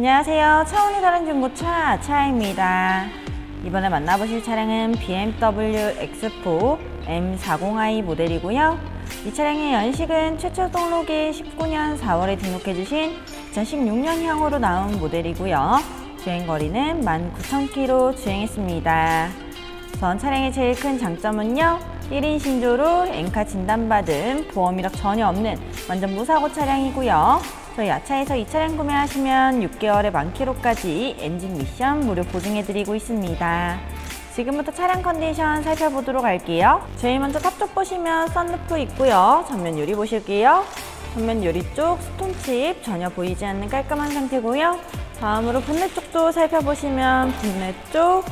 안녕하세요. 차원이 다른 중고차 차입니다. 이번에 만나보실 차량은 BMW X4 M40i 모델이고요. 이 차량의 연식은 최초 등록이 19년 4월에 등록해주신 2016년형으로 나온 모델이고요. 주행거리는 19,000km 주행했습니다. 전 차량의 제일 큰 장점은요. 1인 신조로 엔카 진단받은 보험 이력 전혀 없는 완전 무사고 차량이고요. 저희 야차에서 이 차량 구매하시면 6개월의 만키로까지 엔진 미션 무료 보증해드리고 있습니다. 지금부터 차량 컨디션 살펴보도록 할게요. 제일 먼저 탑쪽 보시면 썬루프 있고요. 전면 유리 보실게요. 전면 유리 쪽 스톤칩 전혀 보이지 않는 깔끔한 상태고요. 다음으로 본넷 쪽도 살펴보시면 본넷 쪽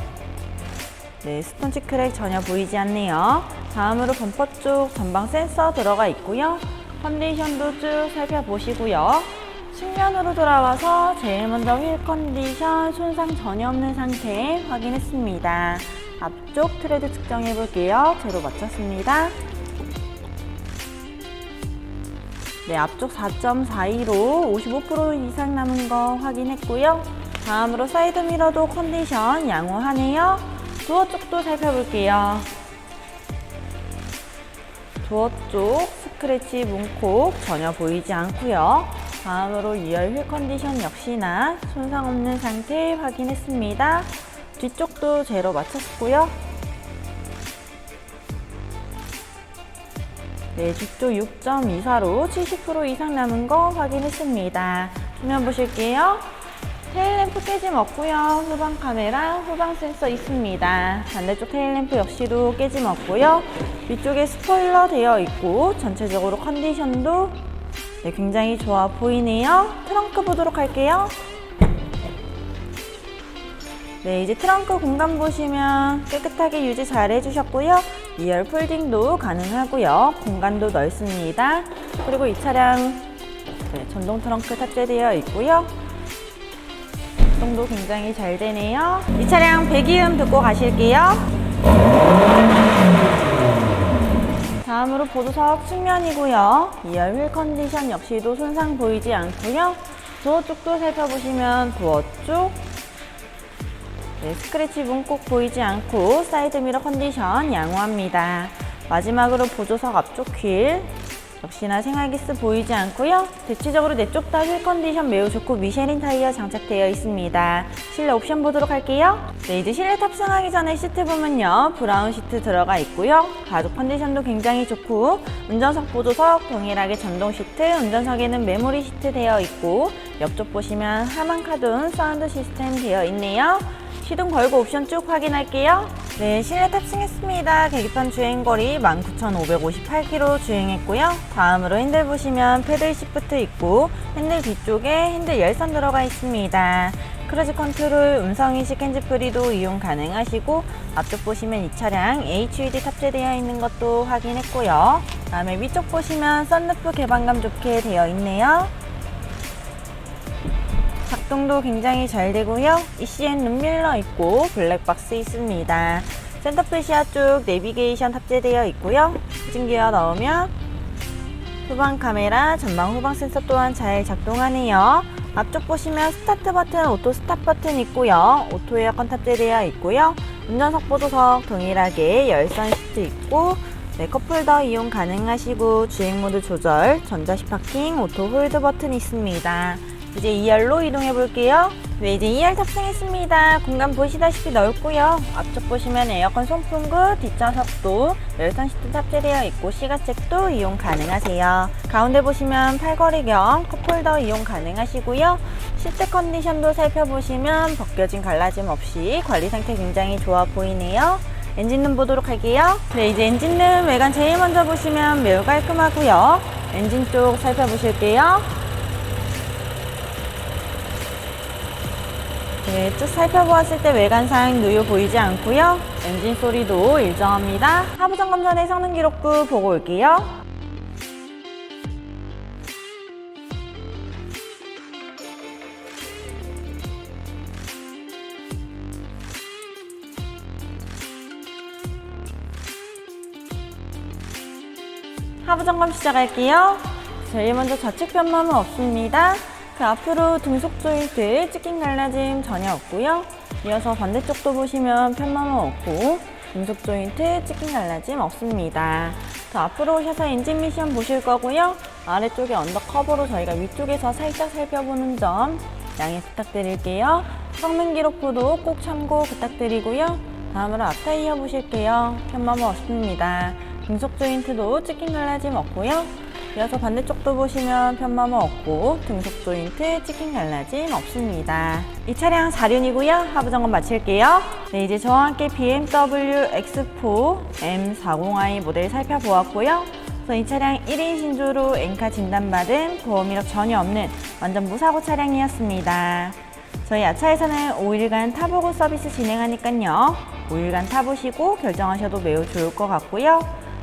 네, 스톤치 크랙 전혀 보이지 않네요. 다음으로 범퍼 쪽 전방 센서 들어가 있고요. 컨디션도 쭉 살펴보시고요. 측면으로 돌아와서 제일 먼저 휠 컨디션 손상 전혀 없는 상태 확인했습니다. 앞쪽 트레드 측정해 볼게요. 제로 맞췄습니다. 네, 앞쪽 4.42로 55% 이상 남은 거 확인했고요. 다음으로 사이드 미러도 컨디션 양호하네요. 도어 쪽도 살펴볼게요. 도어 쪽 스크래치 문콕 전혀 보이지 않고요. 다음으로 2열 휠 컨디션 역시나 손상 없는 상태 확인했습니다. 뒤쪽도 제로 맞췄고요. 네, 뒤쪽 6.24로 70% 이상 남은 거 확인했습니다. 조면 보실게요. 테일램프 깨짐 없고요. 후방 카메라, 후방 센서 있습니다. 반대쪽 테일램프 역시도 깨짐 없고요. 위쪽에 스포일러 되어 있고 전체적으로 컨디션도 네, 굉장히 좋아 보이네요. 트렁크 보도록 할게요. 네, 이제 트렁크 공간 보시면 깨끗하게 유지 잘 해주셨고요. 2열 폴딩도 가능하고요. 공간도 넓습니다. 그리고 이 차량 네, 전동 트렁크 탑재되어 있고요. 작동도 굉장히 잘 되네요. 이 차량 배기음 듣고 가실게요. 다음으로 보조석 측면이고요. 2열 휠 컨디션 역시도 손상 보이지 않고요. 도어 쪽도 살펴보시면 도어 쪽 네, 스크래치 문콕 보이지 않고 사이드 미러 컨디션 양호합니다. 마지막으로 보조석 앞쪽 휠 역시나 생활기스 보이지 않고요. 대체적으로 내쪽 다 휠 컨디션 매우 좋고 미쉐린 타이어 장착되어 있습니다. 실내 옵션 보도록 할게요. 네, 이제 실내 탑승하기 전에 시트 보면요. 브라운 시트 들어가 있고요. 가죽 컨디션도 굉장히 좋고 운전석 보조석 동일하게 전동 시트, 운전석에는 메모리 시트 되어 있고 옆쪽 보시면 하만 카돈 사운드 시스템 되어 있네요. 시동 걸고 옵션 쭉 확인할게요. 네, 실내 탑승했습니다. 계기판 주행거리 19,558km 주행했고요. 다음으로 핸들 보시면 패들 시프트 있고 핸들 뒤쪽에 핸들 열선 들어가 있습니다. 크루즈 컨트롤, 음성인식 핸즈프리도 이용 가능하시고 앞쪽 보시면 이 차량 HUD 탑재되어 있는 것도 확인했고요. 다음에 위쪽 보시면 썬루프 개방감 좋게 되어 있네요. 작동도 굉장히 잘 되고요. ECN 룸밀러 있고 블랙박스 있습니다. 센터풀 시야 쪽 내비게이션 탑재되어 있고요. 후진기어 넣으면 후방 카메라, 전방 후방 센서 또한 잘 작동하네요. 앞쪽 보시면 스타트 버튼, 오토 스탑 버튼 있고요. 오토 에어컨 탑재되어 있고요. 운전석 보조석 동일하게 열선 시트 있고 네, 컵홀더 이용 가능하시고 주행 모드 조절, 전자식 파킹, 오토 홀드 버튼 있습니다. 이제 2열로 이동해 볼게요. 네, 이제 2열 탑승했습니다. 공간 보시다시피 넓고요. 앞쪽 보시면 에어컨 송풍구, 뒷좌석도 열선 시트 탑재되어 있고 시가책도 이용 가능하세요. 가운데 보시면 팔걸이경 컵홀더 이용 가능하시고요. 시트 컨디션도 살펴보시면 벗겨진 갈라짐 없이 관리 상태 굉장히 좋아 보이네요. 엔진룸 보도록 할게요. 네, 이제 엔진룸 외관 제일 먼저 보시면 매우 깔끔하고요. 엔진 쪽 살펴보실게요. 네, 쭉 살펴보았을 때 외관상 누유 보이지 않고요. 엔진 소리도 일정합니다. 하부 점검 전에 성능 기록부 보고 올게요. 하부 점검 시작할게요. 제일 먼저 좌측 변함은 없습니다. 그 앞으로 등속 조인트 찍힌 갈라짐 전혀 없고요. 이어서 반대쪽도 보시면 편마모 없고 등속 조인트 찍힌 갈라짐 없습니다. 더 앞으로 오셔서 엔진 미션 보실 거고요. 아래쪽에 언더커버로 저희가 위쪽에서 살짝 살펴보는 점 양해 부탁드릴게요. 성능 기록 부도 꼭 참고 부탁드리고요. 다음으로 앞타이어 보실게요. 편마모 없습니다. 등속 조인트도 찍힌 갈라짐 없고요. 이어서 반대쪽도 보시면 편마모 없고 등속 조인트 찍힌 갈라짐 없습니다. 이 차량 4륜이고요. 하부 점검 마칠게요. 네, 이제 저와 함께 BMW X4 M40i 모델 살펴보았고요. 이 차량 1인 신조로 엔카 진단받은 보험 이력 전혀 없는 완전 무사고 차량이었습니다. 저희 야차에서는 5일간 타보고 서비스 진행하니까요. 5일간 타보시고 결정하셔도 매우 좋을 것 같고요.